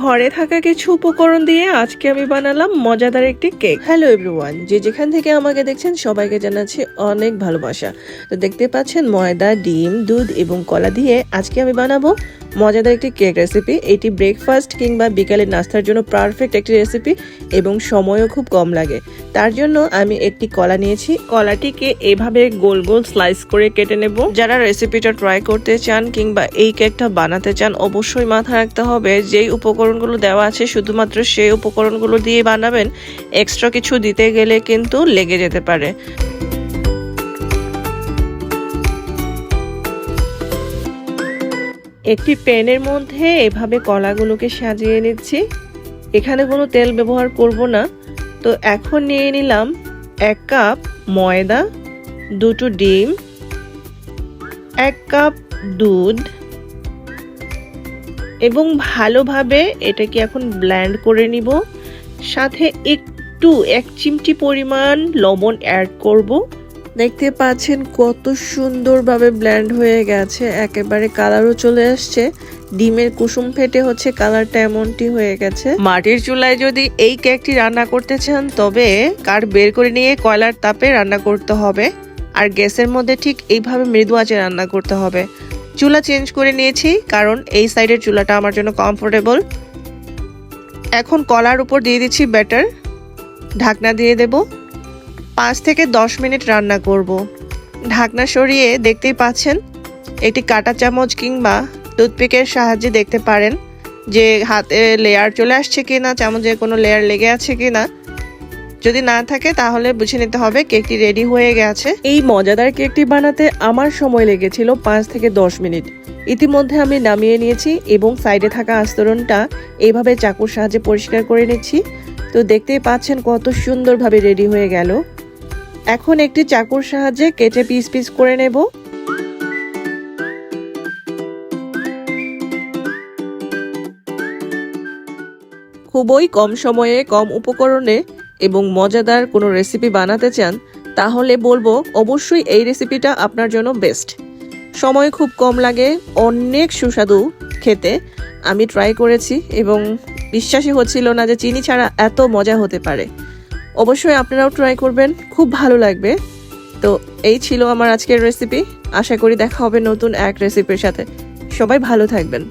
ঘরে থাকা কিছু উপকরণ দিয়ে আজকে আমি বানালাম মজাদার একটি কেক। হ্যালো এভরিওয়ান যে যেখান থেকে আমাকে দেখছেন, সবাইকে জানাচ্ছি অনেক ভালোবাসা। তো দেখতে পাচ্ছেন ময়দা, ডিম, দুধ এবং কলা দিয়ে আজকে আমি বানাবো মজাদার একটি কেক রেসিপি এটি ব্রেকফাস্ট কিংবা বিকালের নাস্তার জন্য পারফেক্ট একটি রেসিপি এবং সময়ও খুব কম লাগে। তার জন্য আমি একটি কলা নিয়েছি। কলাটিকে এভাবে গোল গোল স্লাইস করে কেটে নেব। যারা রেসিপিটা ট্রাই করতে চান কিংবা এই কেকটা বানাতে চান, অবশ্যই মাথায় রাখতে হবে যেই উপকরণগুলো দেওয়া আছে, শুধুমাত্র সেই উপকরণগুলো দিয়ে বানাবেন। এক্সট্রা কিছু দিতে গেলে কিন্তু লেগে যেতে পারে। একটি প্যানের মধ্যে এভাবে কলাগুলোকে সাজিয়ে নিচ্ছি। এখানে কোনো তেল ব্যবহার করব না। তো এখন নিয়ে নিলাম এক কাপ ময়দা, দুটো ডিম, এক কাপ দুধ এবং ভালোভাবে এটাকে এখন ব্ল্যান্ড করে নিব। সাথে একটু এক চিমটি পরিমাণ লবণ অ্যাড করব। দেখতে পাচ্ছেন কত সুন্দরভাবে ব্ল্যান্ড হয়ে গেছে, একেবারে কালারও চলে আসছে। ডিমের কুসুম ফেটে হচ্ছে কালারটা এমনটি হয়ে গেছে। মাটির চুলায় যদি এই কেকটি রান্না করতে চান, তবে কার বের করে নিয়ে কয়লার তাপে রান্না করতে হবে? আর গ্যাসের মধ্যে ঠিক এইভাবে মৃদু আঁচে রান্না করতে হবে। চুলা চেঞ্জ করে নিয়েছি, কারণ এই সাইডের চুলাটা আমার জন্য কমফোর্টেবল এখন কলার উপর দিয়ে দিচ্ছি ব্যাটার ঢাকনা দিয়ে দেব। পাঁচ থেকে দশ মিনিট রান্না করব। ঢাকনা সরিয়ে দেখতেই পাচ্ছেন, একটি কাটা চামচ কিংবা টুথপিকের সাহায্যে দেখতে পারেন যে হাতে লেয়ার চলে আসছে কি না চামচে কোনো লেয়ার লেগে আছে কি না যদি না থাকে তাহলে বুঝে নিতে হবে কেকটি রেডি হয়ে গেছে। এই মজাদার কেকটি বানাতে আমার সময় লেগেছিল পাঁচ থেকে দশ মিনিট। ইতিমধ্যে আমি নামিয়ে নিয়েছি এবং সাইডে থাকা আস্তরণটা এইভাবে চাকুর সাহায্যে পরিষ্কার করে নিচ্ছি। তো দেখতেই পাচ্ছেন কত সুন্দরভাবে রেডি হয়ে গেল। এখন একটি চাকুর সাহায্যে কেটে পিস পিস করে নেব। খুবই কম সময়ে, কম উপকরণে এবং মজাদার কোনো রেসিপি বানাতে চান, তাহলে বলব অবশ্যই এই রেসিপিটা আপনার জন্য বেস্ট সময় খুব কম লাগে, অনেক সুস্বাদু খেতে, আমি ট্রাই করেছি এবং বিশ্বাসই হচ্ছিল না যে চিনি ছাড়া এত মজা হতে পারে। অবশ্যই আপনারাও ট্রাই করবেন, খুব ভালো লাগবে। তো এই ছিল আমার আজকের রেসিপি আশা করি দেখা হবে নতুন এক রেসিপির সাথে। সবাই ভালো থাকবেন।